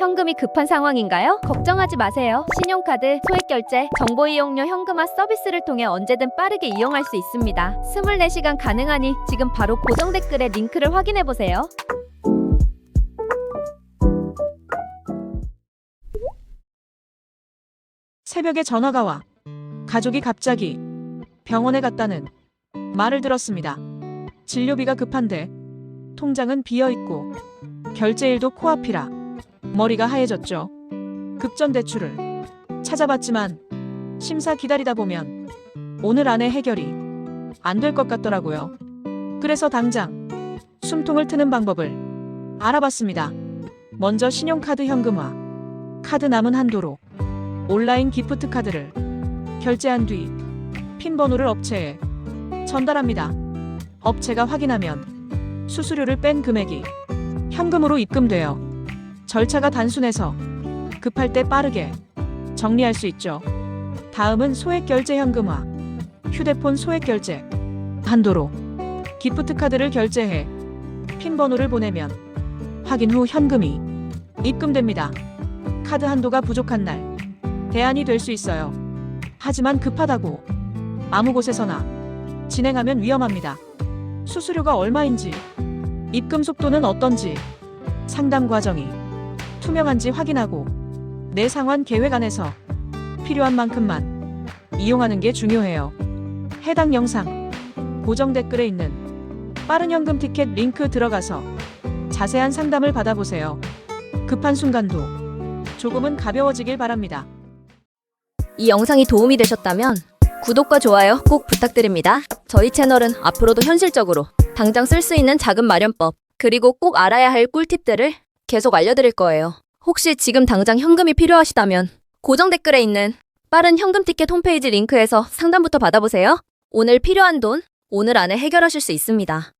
현금이 급한 상황인가요? 걱정하지 마세요. 신용카드, 소액결제, 정보 이용료 현금화 서비스를 통해 언제든 빠르게 이용할 수 있습니다. 24시간 가능하니 지금 바로 고정 댓글에 링크를 확인해 보세요. 새벽에 전화가 와 가족이 갑자기 병원에 갔다는 말을 들었습니다. 진료비가 급한데 통장은 비어 있고 결제일도 코앞이라 머리가 하얘졌죠. 급전 대출을 찾아봤지만 심사 기다리다 보면 오늘 안에 해결이 안 될 것 같더라고요. 그래서 당장 숨통을 트는 방법을 알아봤습니다. 먼저 신용카드 현금화, 카드 남은 한도로 온라인 기프트 카드를 결제한 뒤 핀 번호를 업체에 전달합니다. 업체가 확인하면 수수료를 뺀 금액이 현금으로 입금되어 절차가 단순해서 급할 때 빠르게 정리할 수 있죠. 다음은 소액 결제 현금화. 휴대폰 소액 결제 한도로 기프트 카드를 결제해 핀 번호를 보내면 확인 후 현금이 입금됩니다. 카드 한도가 부족한 날 대안이 될 수 있어요. 하지만 급하다고 아무 곳에서나 진행하면 위험합니다. 수수료가 얼마인지, 입금 속도는 어떤지, 상담 과정이 투명한지 확인하고 내 상환 계획 안에서 필요한 만큼만 이용하는 게 중요해요. 해당 영상 고정 댓글에 있는 빠른 현금 티켓 링크 들어가서 자세한 상담을 받아보세요. 급한 순간도 조금은 가벼워지길 바랍니다. 이 영상이 도움이 되셨다면 구독과 좋아요 꼭 부탁드립니다. 저희 채널은 앞으로도 현실적으로 당장 쓸 수 있는 자금 마련법 그리고 꼭 알아야 할 꿀팁들을 계속 알려드릴 거예요. 혹시 지금 당장 현금이 필요하시다면 고정 댓글에 있는 빠른 현금 티켓 홈페이지 링크에서 상담부터 받아보세요. 오늘 필요한 돈 오늘 안에 해결하실 수 있습니다.